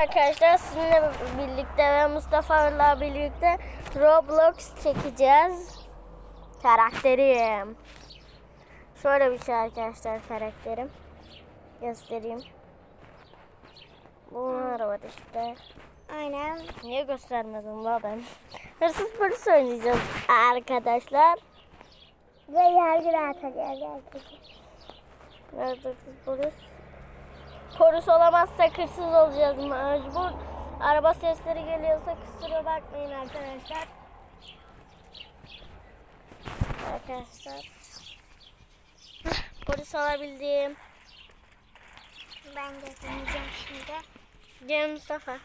Arkadaşlar sizinle birlikte ve Mustafa'yla birlikte Roblox çekeceğiz. Karakterim. Şöyle bir şey arkadaşlar karakterim. Göstereyim. Bunlar var işte. Aynen. Niye göstermedim la ben? Hırsız polis oynayacağız arkadaşlar. Ve yargı atacağız arkadaşlar. Nerede hırsız polis? Polis olamazsak hırsız olacağız mecbur. Araba sesleri geliyorsa kusura bakmayın arkadaşlar. Arkadaşlar. Polis olabildim. Ben de deneyeceğim şimdi. Gel Mustafa.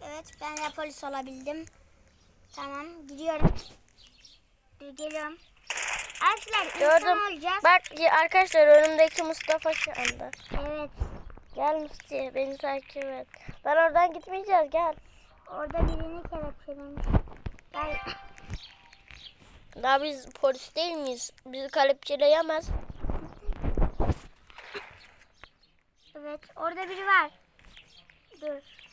Evet ben de polis olabildim. Tamam gidiyorum. Geliyorum. Arkadaşlar insan Gördüm. olacağız. Bak arkadaşlar önümdeki Mustafa şu anda. Evet. Gel Mustafa beni takip et. Ben oradan gitmeyeceğiz gel. Orada birini kelepçelemiş. Gel. Daha biz polis değil miyiz? Bizi kelepçeleyemez. Evet orada biri var. Dur.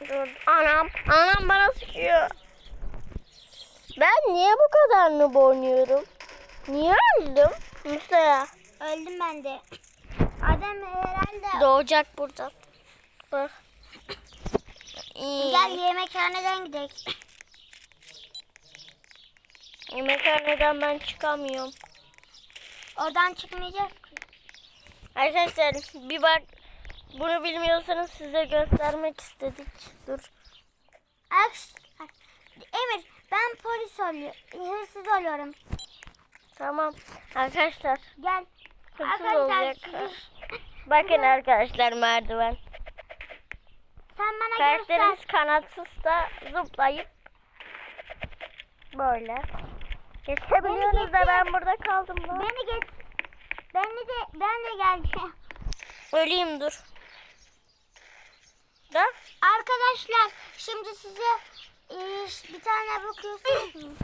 Dur. Anam, anam bana sıkıyor. Ben niye bu kadar noob oynuyorum? Niye öldüm? Mustafa. Öldüm ben de. Adam herhalde. Doğacak burada. Bak. Gel yemekhaneden gidelim. Yemekhaneden ben çıkamıyorum. Oradan çıkmayacağız. Arkadaşlar bir bak. Bunu bilmiyorsanız size göstermek istedik. Dur. Emir ben polis oluyorum. Hırsız oluyorum. Tamam. Arkadaşlar Gel. hırsız Arkadaşlar, olacak. Bakın arkadaşlar merdiven. Sen bana Karakterimiz göster. kanatsız da zıplayıp böyle. Geçebiliyorsunuz da ben burada kaldım lan. Beni geç. Beni de ben de geleceğim. Öleyim dur. Da Arkadaşlar şimdi size e, bir tane bakıyorsunuz?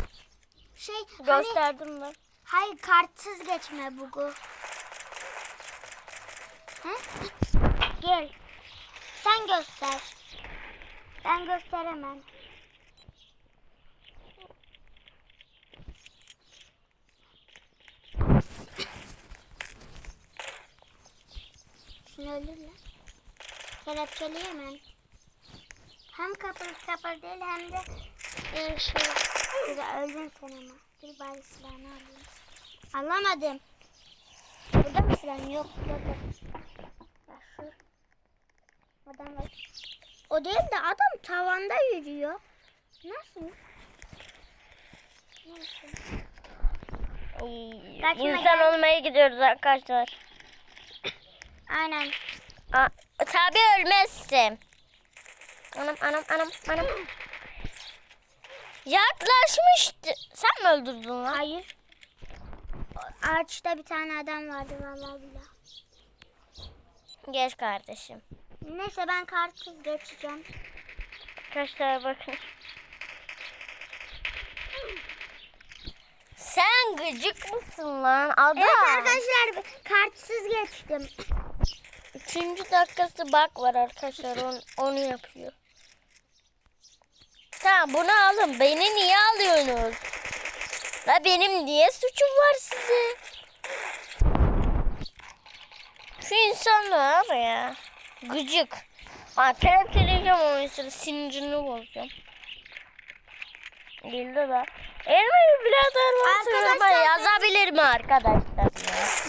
Şey hani, gösterdim ben. hayır kartsız geçme bugu. He? Gel. Sen göster. Ben gösteremem. Şunu öldür lan. Kelepçeleyemem. Hem kapır kapır değil hem de e, şey. Güzel öldün sen ama. Bir bari silahını alayım. Alamadım. Burada mı silahın yok? Burada. Ya şu. Adam var. O değil de adam tavanda yürüyor. Nasıl? Neyse. Kaçma İnsan gel. olmaya gidiyoruz arkadaşlar. Aynen. Aa, tabii ölmezsin. Anam anam anam anam. Yaklaşmıştı. Sen mi öldürdün lan? Hayır. Ağaçta bir tane adam vardı vallahi billahi. Geç kardeşim. Neyse ben kartsız geçeceğim. Arkadaşlar bakın. Sen gıcık mısın lan adam? Evet arkadaşlar kartsız geçtim. Üçüncü dakikası bak var arkadaşlar onu, onu yapıyor. Tamam bunu alın. Beni niye alıyorsunuz? La benim niye suçum var size? Şu insanlar ya. Gıcık. Aa, kelepçeleyeceğim o insanı. Sinirini bozacağım. Bildi de. Elmayı birader varsa yazabilir mi arkadaşlar?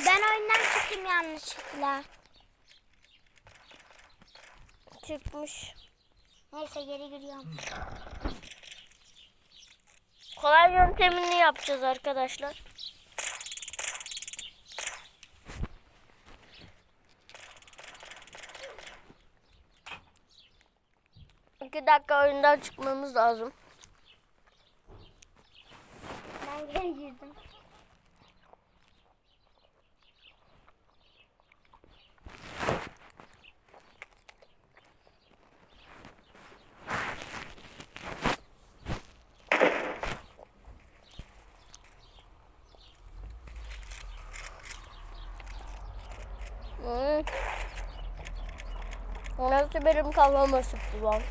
Ben oyundan çıktım yanlışlıkla. Çıkmış. Neyse geri giriyorum. Kolay yöntemini yapacağız arkadaşlar. İki dakika oyundan çıkmamız lazım. Ben geri. Nasıl benim kafama sıktı lan?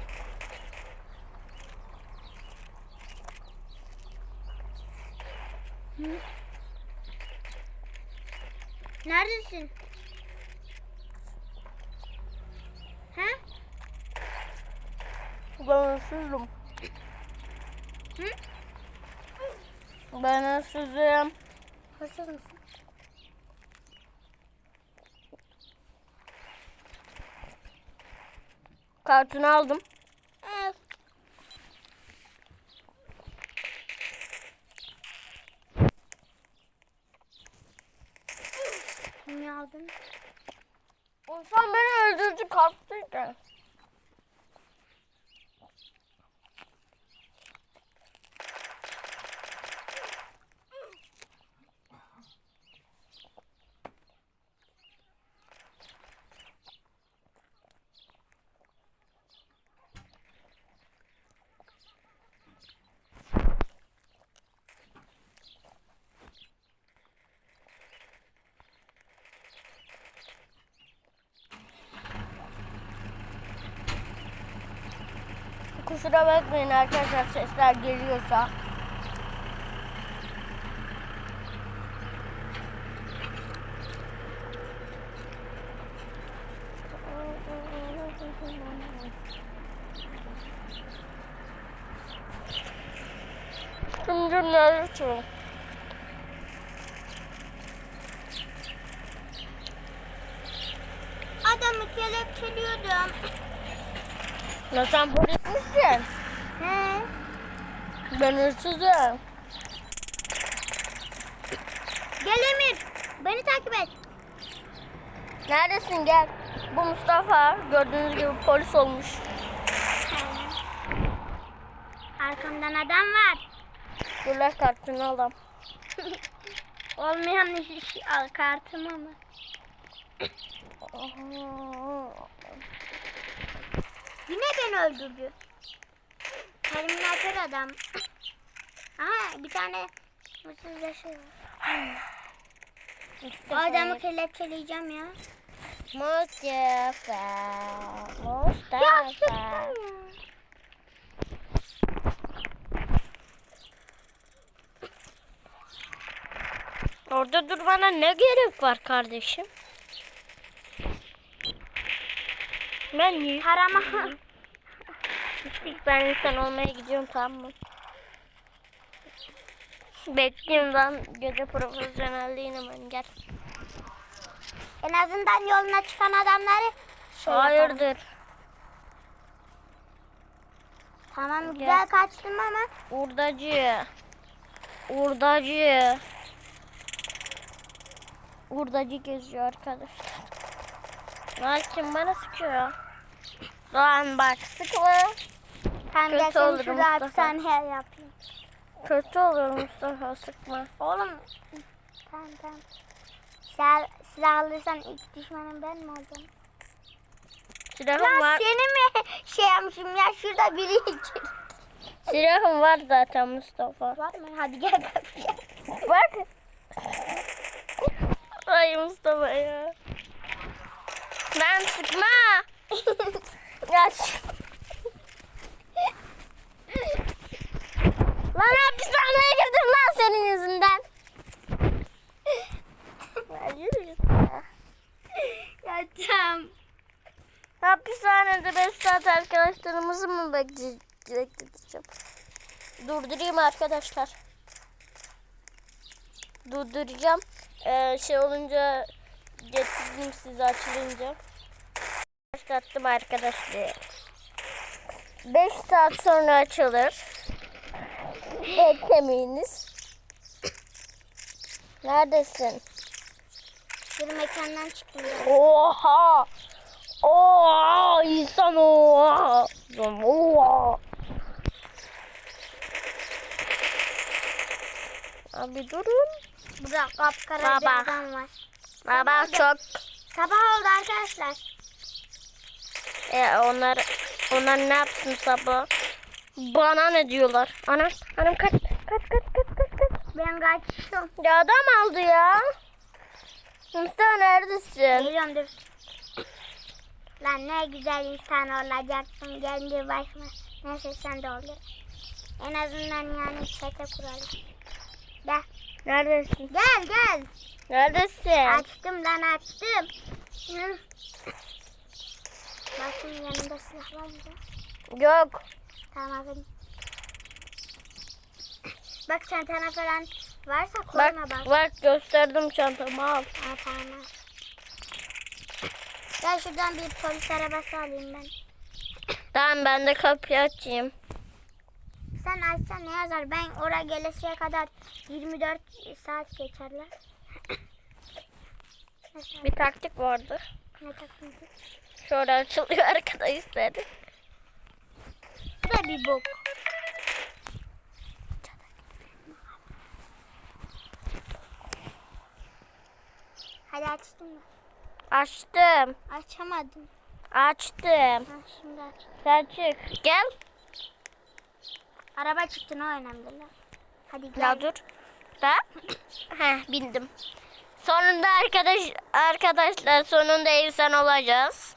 Neredesin? Ha? Ben hırsızım. Hı? Ben hırsızım. Hırsız mısın? Kartını aldım. Evet. Kimi aldın? Sen beni öldürdü kalktıydı. Kusura bakmayın arkadaşlar sesler geliyorsa. Şimdi neredesin? Adamı kelepçeliyordum. Ya sen polis misin? He. Ben hırsızım. Gel Emir. Beni takip et. Neredesin gel. Bu Mustafa gördüğünüz gibi polis olmuş. Arkamdan adam var. Dur lan kartını alalım. Olmayan iş, iş al kartımı mı? Yine beni öldürdü. Terminatör adam. Aha bir tane mısır yaşı var. O adamı kelepçeleyeceğim ya. Mustafa. Mustafa. ya. Orada durmana ne gerek var kardeşim? Ben niye? Parama. Gittik ben insan olmaya gidiyorum tamam mı? Bekliyorum ben gece profesyonelliğine ben gel. en azından yoluna çıkan adamları şey. Hayırdır? Tamam güzel kaçtım ama Urdacı. Urdacı. Urdacı geziyor arkadaşlar. Lan kim bana sıkıyor? Lan bak sıkma. Tamam Kötü gel seni şurada Mustafa. hapishaneye yapayım. Kötü olur Mustafa sıkma. Oğlum. Tamam tamam. Silah, silah alırsan ilk düşmanım ben mi olacağım? Silahım Ya var. seni mi şey yapmışım ya şurada biri içeri. Silahım var zaten Mustafa. Var mı? Hadi gel kapıya. Bak. Ay Mustafa ya. Ben sıkma. Ya şu- Lan hapishaneye girdim lan senin yüzünden. Ya tamam. Hapishanede 5 saat arkadaşlarımızı mı bekle- bekleteceğim? Durdurayım arkadaşlar. Durduracağım. Ee, şey olunca getireyim sizi açılınca. Başlattım arkadaşlar. 5 saat sonra açılır. Beklemeyiniz. Neredesin? Bir mekandan çıktım. Oha! Oha! İnsan oha! Oha! Abi durun. Burada kapkara bir adam var. Baba çok. Sabah oldu arkadaşlar. E, onlar onlar ne yapsın sabah? Bana ne diyorlar? Anam, anam kaç, kaç, kaç, kaç, kaç, kaç. Ben kaçtım. Ya adam aldı ya. Mustafa neredesin? Geliyorum dur. Lan ne güzel insan olacaktım kendi başıma. Neyse sen de olur. En azından yani çete kuralım. Gel. Neredesin? Gel gel. Neredesin? Açtım lan açtım. Hı. Bakın yanında silah var mı? Yok. Tamam aferin. Bak çantana falan varsa Bak koyma bak. bak gösterdim çantamı al. Ha, tamam. Gel şuradan bir polis arabası alayım ben. Tamam ben de kapıyı açayım. Sen açsan ne yazar? Ben oraya gelesiye kadar 24 saat geçerler. Bir taktik vardı. ne takıntı? Şöyle açılıyor arkadaşlar. Da bir bok. Hadi açtın mı? Açtım. Açamadım. Açtım. Ha, şimdi aç. Sen çık. Gel. Araba çıktı ne önemli lan. Hadi gel. Ya dur. Da. Heh bindim. Sonunda arkadaş arkadaşlar sonunda insan olacağız.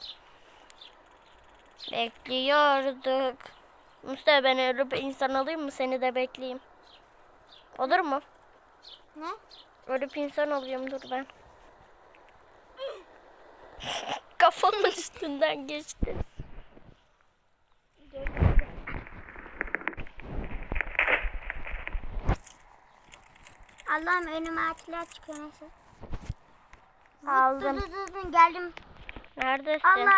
Bekliyorduk. Mustafa ben ölüp insan olayım mı? Seni de bekleyeyim. Olur mu? Ne? Ölüp insan olayım dur ben. Kafamın üstünden geçti. Allah'ım önüme ağaçlar çıkıyor nasıl? Aldım. Dur, dur, dur, geldim. Neredesin? Allah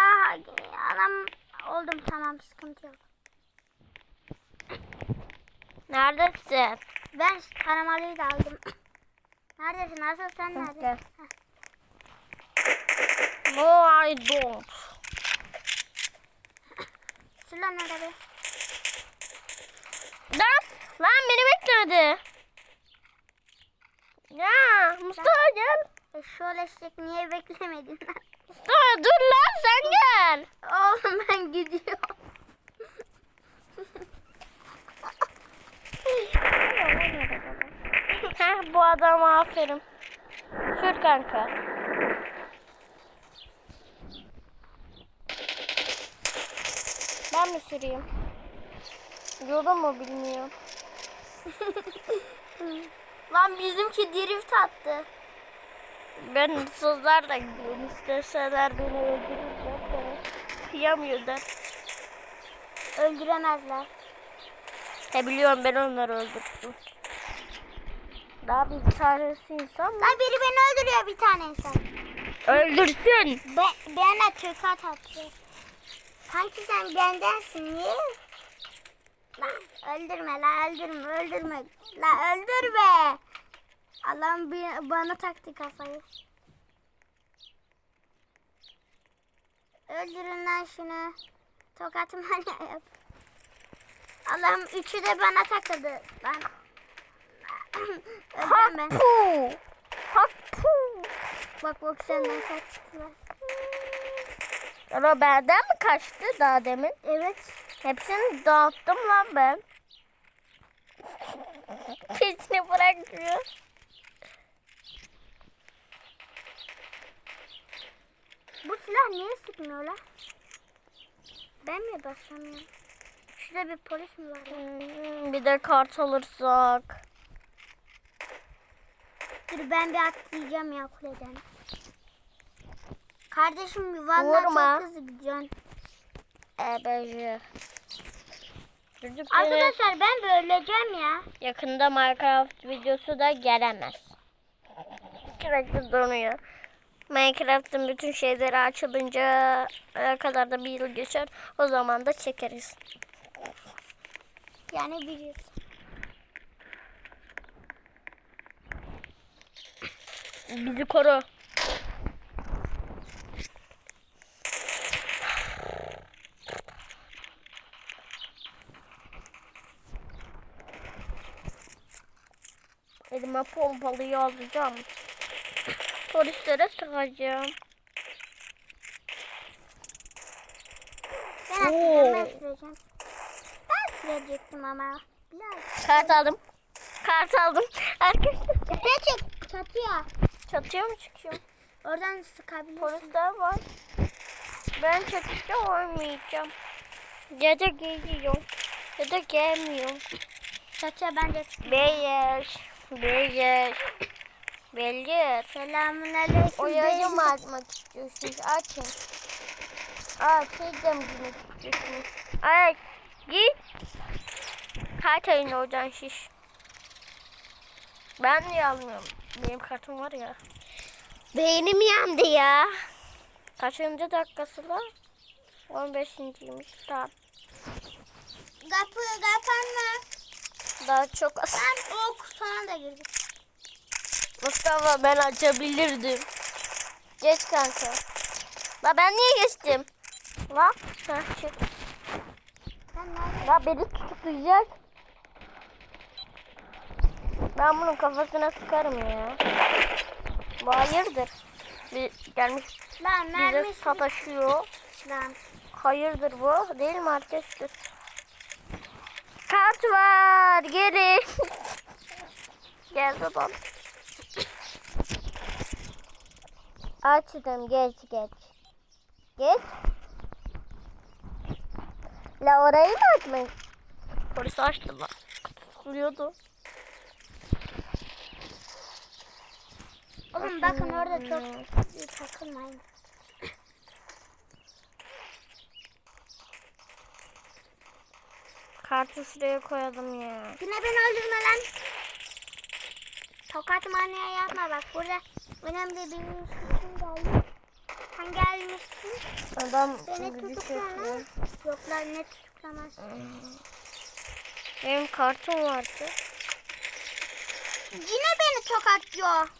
Allah'ım oldum tamam sıkıntı yok. Neredesin? Ben karamalıyı da aldım. Neredesin? Asıl sen neredesin? No I don't. Sür lan arabayı. Lan, lan beni bekledi. Ya Mustafa gel. E şöyle eşek niye beklemedin? Mustafa dur lan sen gel. Oğlum ben gidiyorum. Bu adama aferin. Sür kanka. Ben mi süreyim? Yolu mu bilmiyorum. Lan bizimki drift attı. Ben hırsızlar da gidiyorum. İsteseler beni öldürürler. Kıyamıyorlar. Öldüremezler. He biliyorum ben onları öldürdüm. Daha bir tanesi insan mı? Lan biri beni öldürüyor bir tane insan. Öldürsün. Ben, bana tokat attı. Sanki sen bendensin niye? Lan öldürme la öldürme öldürme. La öldürme. Allah'ım bir, bana taktı kafayı. Öldürün lan şunu. Tokatımı hani yap. Allah'ım üçü de bana takıldı. Ben Öleceğim ben. Hapu. Hapu. Bak bak senden kaçtılar. Ama benden mi kaçtı daha demin? Evet. Hepsini dağıttım lan ben. Peşini bırakmıyor. Bu silah niye sıkmıyor lan? Ben mi basamıyorum? Şurada bir polis mi var? Hmm, Bir de kart alırsak. Dur ben bir atlayacağım ya kuleden. Kardeşim vallahi Vurma. çok hızlı gidiyorsun. Ebeci. Beni Arkadaşlar ben de öleceğim ya. yakında Minecraft videosu da gelemez. Sürekli donuyor. Minecraft'ın bütün şeyleri açılınca kadar da bir yıl geçer. O zaman da çekeriz. Yani bir yıl. Bizi koru. Elime pompalıyı alacağım. Polislere sıkacağım. Ben atlayacağım ben sürecektim ama. Biraz. Kart aldım. Kart aldım. Arkadaşlar. Çatıya. Çatıya mı çıkıyorum? Oradan sıkabilirsin. Polisler var. Ben çatışta olmayacağım. Ya da geliyorum. Ya da gelmiyorum. Çaça bence. Beyler. Beyler. Beyler. Selamun aleyküm. Oyayı mı atmak istiyorsunuz? Açın. Aa şey de mi girmek istiyorsunuz? Ay git. Kaç ayın oradan şiş. Ben niye almıyorum? Benim kartım var ya. Beynim yandı ya. Kaçıncı dakikası lan? 15.ymiş. Tamam. Kapı kapanma. Daha çok az. Ben ok sonra da girdim. Mustafa ben açabilirdim. Geç kanka. La ben niye geçtim? La. Heh, çık. La beni tutuklayacak. Ben bunun kafasına sıkarım ya. Bu hayırdır? Bir gelmiş Lan bize mermisi sataşıyor. Lan. Hayırdır bu? Değil mi arkadaşlar? Kart var. Geri. Gel babam. Açtım. Geç geç. Geç. La orayı mı açmayın? Polis açtı lan. Tutukluyordu. Oğlum bakın orada çok takılmayın. Kartı şuraya koyalım ya. Yine beni öldürme lan. Tokat manyağı yapma bak burada önemli bir işim geldi. Sen gelmişsin. Adam Beni gücü tutuklama. Yok lan ne tutuklamaz. Benim kartım vardı. Yine beni tokatlıyor.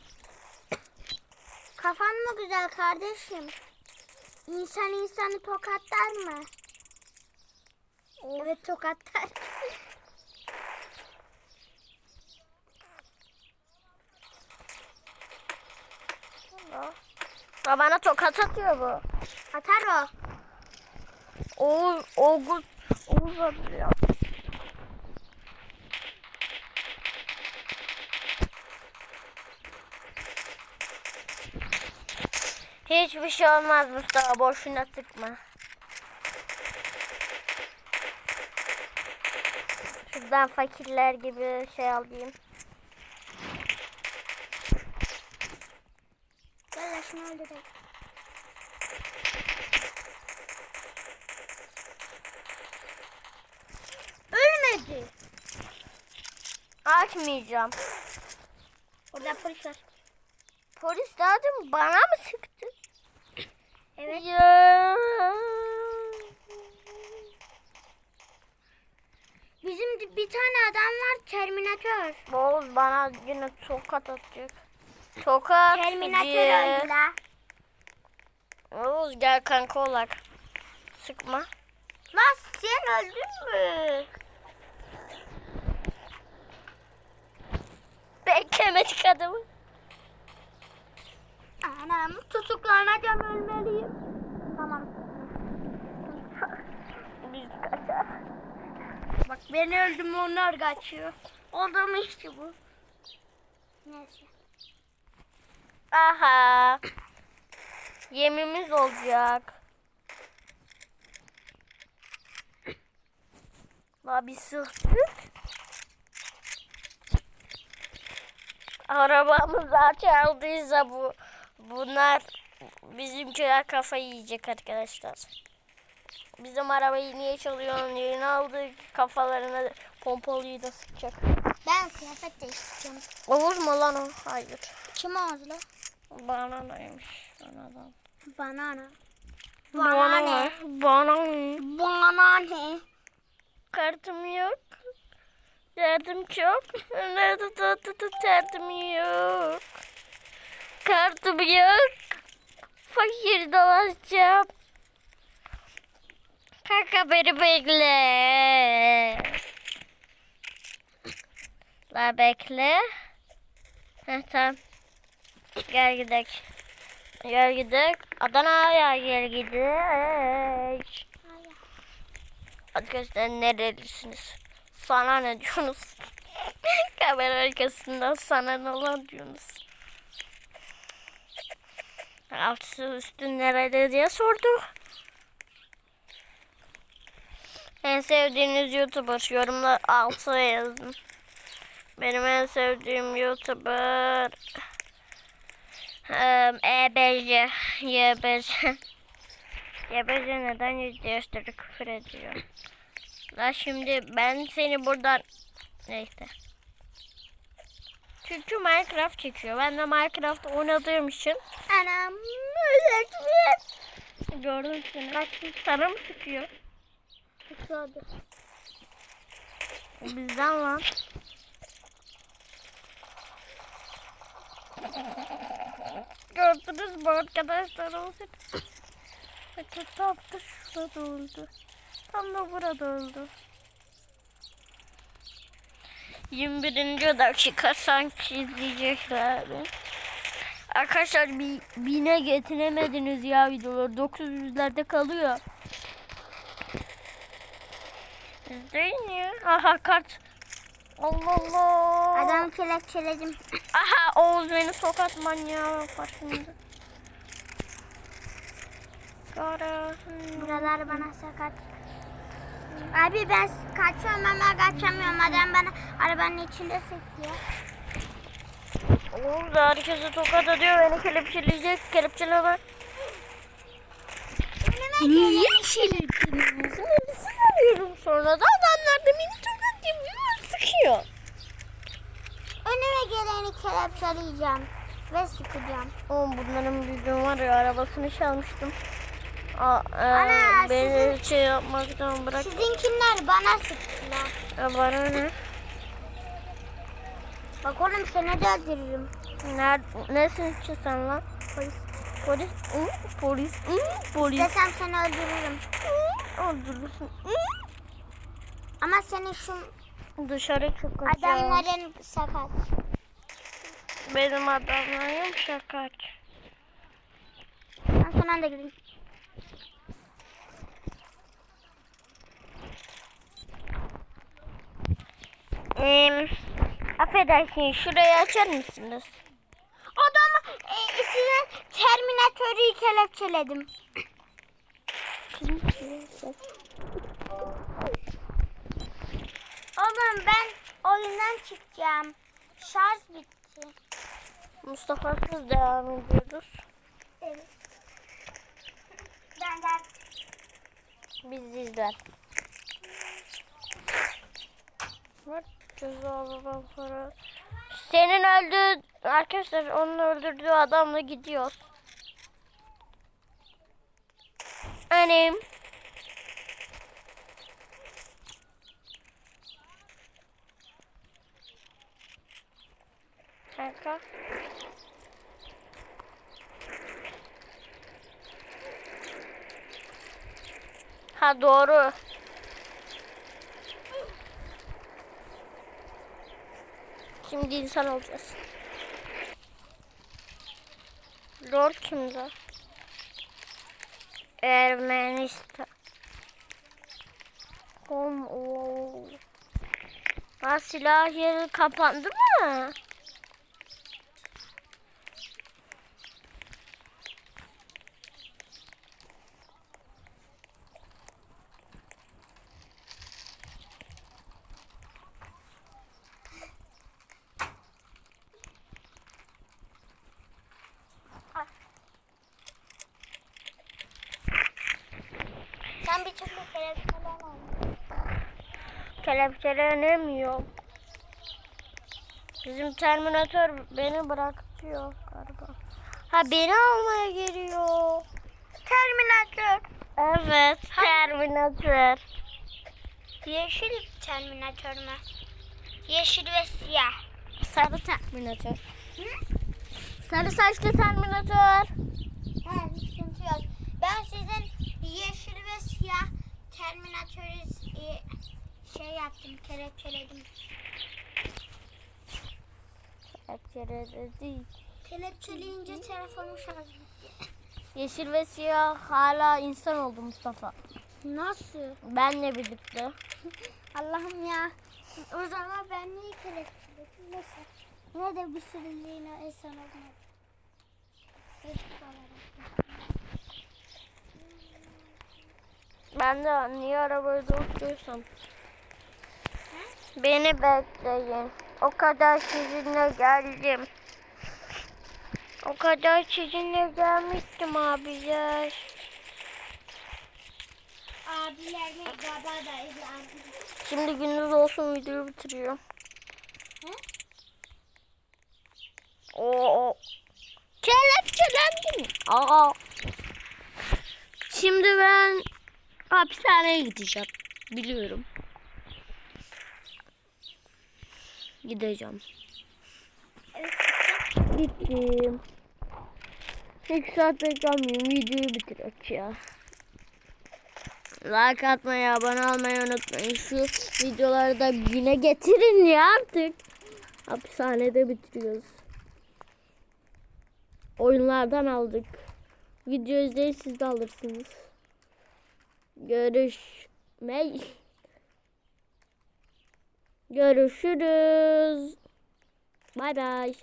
Kafan mı güzel kardeşim? İnsan insanı tokatlar mı? Evet tokatlar. Ya bana tokat atıyor bu. Atar o. Oğuz, Oğuz, Oğuz atıyor. Hiçbir şey olmaz Mustafa boşuna sıkma. Şuradan fakirler gibi şey alayım. Gel şunu öldürelim. Ölmedi. Açmayacağım. Orada polis var. Polis daha dün bana mı sıktı? Evet. Ya. Bizim bir tane adam var Terminator. Oğuz bana yine tokat atacak. Tokat öldü la. Oğuz gel kanka olak. Sıkma. Lan sen öldün mü? Beklemedik adamı. Anam tutuklanacağım ölmeliyim. Tamam. Biz kaçar. Bak ben öldüm onlar kaçıyor. Oldu mu işte bu? Neyse. Aha. Yemimiz olacak. La bir sıktık. Arabamız çaldıysa bu bunlar bizimkiler kafayı yiyecek arkadaşlar. Bizim arabayı niye çalıyorsun yerine aldık kafalarına pompalıyı da sıkacak. Ben kıyafet değiştireceğim. Olur mu lan o? Hayır. Kim ağzı Bana neymiş? Anadan. Banana. Bana ne? Bana ne? Bana ne? Kartım yok. Derdim çok. Nerede tatlı derdim yok. Kartım yok. Fakir dolaşacağım. Kanka beni bekle. La bekle. Heh tamam. Gel gidelim. Gel gidelim. Adana'ya gel gidelim. Arkadaşlar nerelisiniz? Sana ne diyorsunuz? Kamera arkasından sana ne lan diyorsunuz? Altısı üstü nerede diye sordu. En sevdiğiniz YouTuber yorumlar altı yazın. Benim en sevdiğim YouTuber um, EBC YBC YBC neden yüzde yaşları küfür ediyor? La şimdi ben seni buradan neyse. Çünkü Minecraft çekiyor. Ben de Minecraft oynadığım için Anam. gördüm seni. Kaç sana mı sıkıyor? Sıkıyordu. Bizden lan. Gördünüz mü arkadaşlar o seni? Bakın tam da şurada öldü. Tam da burada öldü. 21. dakika sanki izleyecekler. Arkadaşlar bir bine getiremediniz ya videoları. 900'lerde kalıyor. İzleyin ya. Aha kart. Allah Allah. Adamı kelepçeledim. Aha Oğuz beni sokat manyağı yapar şimdi. Buralar bana sakat. Abi ben kaçıyorum ama kaçamıyorum. Adam bana arabanın içinde sıkıyor. Oğuz da herkese tokat atıyor. Beni kelepçeleyecek. Kelepçeleme. Niye kelepçeliyorsun? Siz arıyorum sonra da adamlar da beni tokat yapıyor. Sıkıyor. Önüme geleni kelepçeleyeceğim. Ve sıkacağım. Oğlum bunların bir gün var ya arabasını çalmıştım. Aa, e, Ana, beni şey yapmaktan bırak. Sizinkiler bana sıktılar. Ya bana ne? Bak oğlum seni de öldürürüm. Nerede, nesin ki sen lan? Polis. Polis. Hı? Polis. Hı? Polis. İstesem seni öldürürüm. Hı? Öldürürsün. Hı? Ama senin şu Dışarı çıkacağım. adamların sakat. Benim adamlarım şakak. Ben son anda gideyim. Ee, affedersin şurayı açar mısınız? Adam e, sizin Terminatörü kelepçeledim. Oğlum ben oyundan çıkacağım. Şarj bitti. Mustafa siz devam ediyoruz. Evet. Ben de Biz izler. Var cezalı para. Senin öldüğü arkadaşlar onun öldürdüğü adamla gidiyoruz. Annem. Kanka. Ha doğru. Şimdi insan olacağız. Lord kimdi? Ermenistan. Kom o. Ha silah yeri kapandı mı? Sen bir türlü kelepçelenemedin. Kelepçelenemiyor. Bizim terminatör beni bırakıyor galiba. Ha beni almaya geliyor. Terminatör. Evet, terminatör. Yeşil Terminatör mü? Yeşil ve siyah. Sarı terminatör. Sarı saçlı terminatör. He, hiç sıkıntı yok. Ben sizin yeşil ve siyah Terminatörü e, şey yaptım, kelepçeledim. Kelepçeledi. Kelepçeleyince telefonum şarj bitti. Yeşil ve siyah hala insan oldu Mustafa. Nasıl? Benle birlikte. Allah'ım ya. O zaman ben niye kelepçeledim? Neyse. Ne de bir süreliğine insan olmadı. Eski olarak. Ben de niye arabada oturuyorsam. Beni bekleyin. O kadar sizinle geldim. O kadar sizinle gelmiştim abiler. Abiler mi? Baba da abi. Şimdi gündüz olsun videoyu bitiriyor. Hı? Oo. Kelepçelendim. Aa. Şimdi ben hapishaneye gideceğim. Biliyorum. Gideceğim. Evet. Gittim. İlk saat beklemeyeyim. Videoyu bitirek ya. Like atmayı, abone olmayı unutmayın. Şu videoları da yine getirin ya artık. Hapishanede bitiriyoruz. Oyunlardan aldık. Video izleyin siz de alırsınız. Görüşmeyi. Görüşürüz. Bay bay.